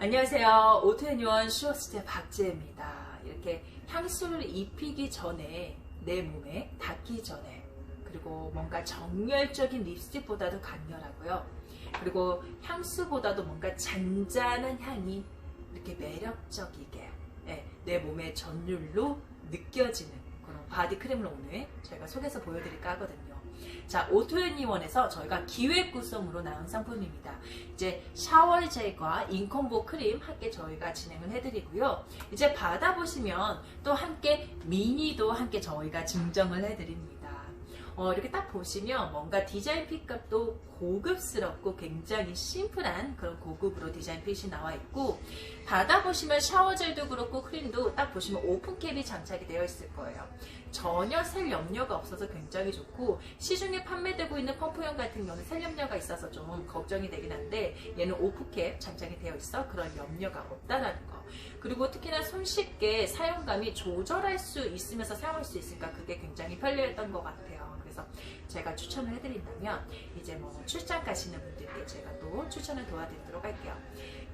안녕하세요. 오트앤유원 슈어스테 박지혜입니다. 이렇게 향수를 입히기 전에 내 몸에 닿기 전에 그리고 뭔가 정열적인 립스틱보다도 강렬하고요. 그리고 향수보다도 뭔가 잔잔한 향이 이렇게 매력적이게 예, 내 몸의 전율로 느껴지는 그런 바디 크림을 오늘 저희가 속에서 보여드릴까 하거든요. 자, 오토앤이원에서 저희가 기획 구성으로 나온 상품입니다. 이제 샤워젤과 인컴보 크림 함께 저희가 진행을 해드리고요. 이제 받아보시면 또 함께 미니도 함께 저희가 증정을 해드립니다. 어, 이렇게 딱 보시면 뭔가 디자인 핏 값도 고급스럽고 굉장히 심플한 그런 고급으로 디자인 핏이 나와 있고 받아보시면 샤워젤도 그렇고 크림도 딱 보시면 오픈캡이 장착이 되어 있을 거예요. 전혀 셀 염려가 없어서 굉장히 좋고 시중에 판매되고 있는 펌프용 같은 경우는 셀 염려가 있어서 좀 걱정이 되긴 한데 얘는 오픈캡 장착이 되어 있어 그런 염려가 없다라는 거. 그리고 특히나 손쉽게 사용감이 조절할 수 있으면서 사용할 수 있으니까 그게 굉장히 편리했던 것 같아요. 그래서 제가 추천을 해드린다면 이제 뭐 출장 가시는 분들께 제가 또 추천을 도와드리도록 할게요.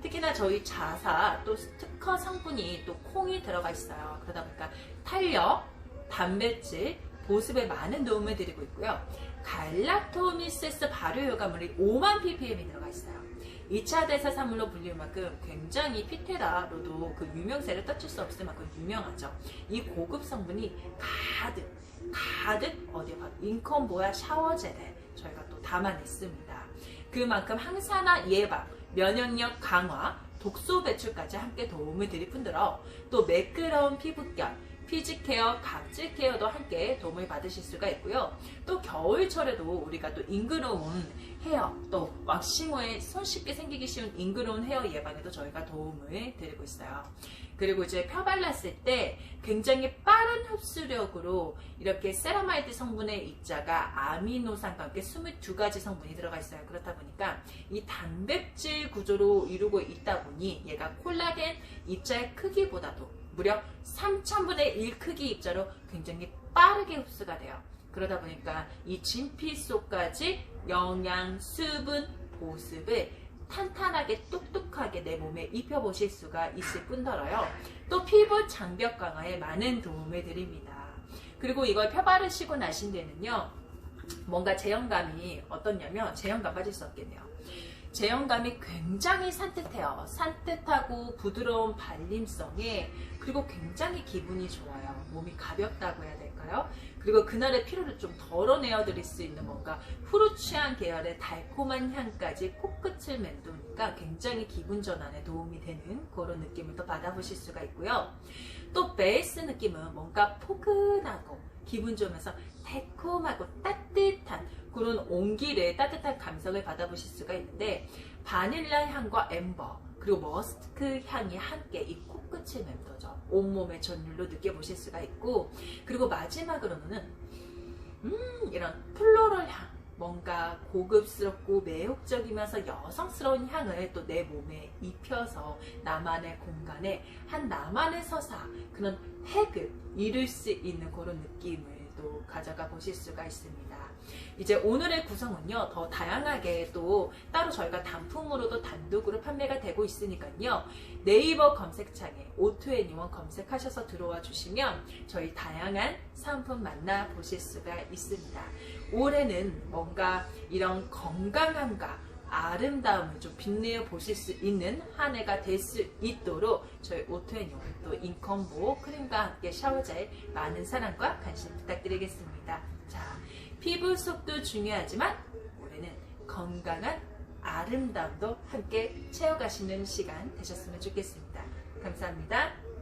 특히나 저희 자사 또 특허 성분이 또 콩이 들어가 있어요. 그러다 보니까 탄력, 단백질, 보습에 많은 도움을 드리고 있고요. 갈락토미세스 발효 요가물이 5만 ppm이 들어가 있어요. 2차 대사산물로 불릴 만큼 굉장히 피테라로도 그 유명세를 떠칠 수 없을 만큼 유명하죠. 이 고급 성분이 가득 가득 어디에 봐 인컴보야 샤워젤에 저희가 또 담아냈습니다. 그만큼 항산화 예방, 면역력 강화, 독소 배출까지 함께 도움을 드릴 뿐더러 또 매끄러운 피부결, 피지 케어, 각질 케어도 함께 도움을 받으실 수가 있고요. 또 겨울철에도 우리가 또 잉그러운 헤어, 또 왁싱 후에 손쉽게 생기기 쉬운 잉그러운 헤어 예방에도 저희가 도움을 드리고 있어요. 그리고 이제 펴 발랐을 때 굉장히 빠른 흡수력으로 이렇게 세라마이드 성분의 입자가 아미노산과 함께 22가지 성분이 들어가 있어요. 그렇다 보니까 이 단백질 구조로 이루고 있다 보니 얘가 콜라겐 입자의 크기보다도 무려 3000분의 1 크기 입자로 굉장히 빠르게 흡수가 돼요. 그러다 보니까 이 진피 속까지 영양, 수분, 보습을 탄탄하게 똑똑하게 내 몸에 입혀보실 수가 있을 뿐더러요. 또 피부 장벽 강화에 많은 도움을 드립니다. 그리고 이걸 펴바르시고 나신 데는요. 뭔가 제형감이 어떻냐면 제형감 빠질 수 없겠네요. 제형감이 굉장히 산뜻해요. 산뜻하고 부드러운 발림성에 그리고 굉장히 기분이 좋아요. 몸이 가볍다고 해야 될까요? 그리고 그날의 피로를 좀 덜어내어 드릴 수 있는 뭔가 후르츠한 계열의 달콤한 향까지 코끝을 맴도니까 굉장히 기분 전환에 도움이 되는 그런 느낌을 또 받아보실 수가 있고요. 또 베이스 느낌은 뭔가 포근하고 기분 좋으면서 달콤하고 따뜻한 그런 온기를 따뜻한 감성을 받아보실 수가 있는데 바닐라 향과 엠버 그리고 머스크 향이 함께 이 코끝을 맴도죠. 온몸의 전율로 느껴보실 수가 있고 그리고 마지막으로는 음 이런 플로럴 향 뭔가 고급스럽고 매혹적이면서 여성스러운 향을 또 내 몸에 입혀서 나만의 공간에 한 나만의 서사 그런 핵을 이룰 수 있는 그런 느낌을 또 가져가 보실 수가 있습니다. 이제 오늘의 구성은요 더 다양하게 또 따로 저희가 단품으로도 단독으로 판매가 되고 있으니까요 네이버 검색창에 오투애니원 검색하셔서 들어와 주시면 저희 다양한 상품 만나 보실 수가 있습니다 올해는 뭔가 이런 건강함과 아름다움을 좀 빛내어 보실 수 있는 한 해가 될 수 있도록 저희 오토앤용 또 인컴보 크림과 함께 샤워젤 많은 사랑과 관심 부탁드리겠습니다. 자, 피부 속도 중요하지만 올해는 건강한 아름다움도 함께 채워가시는 시간 되셨으면 좋겠습니다. 감사합니다.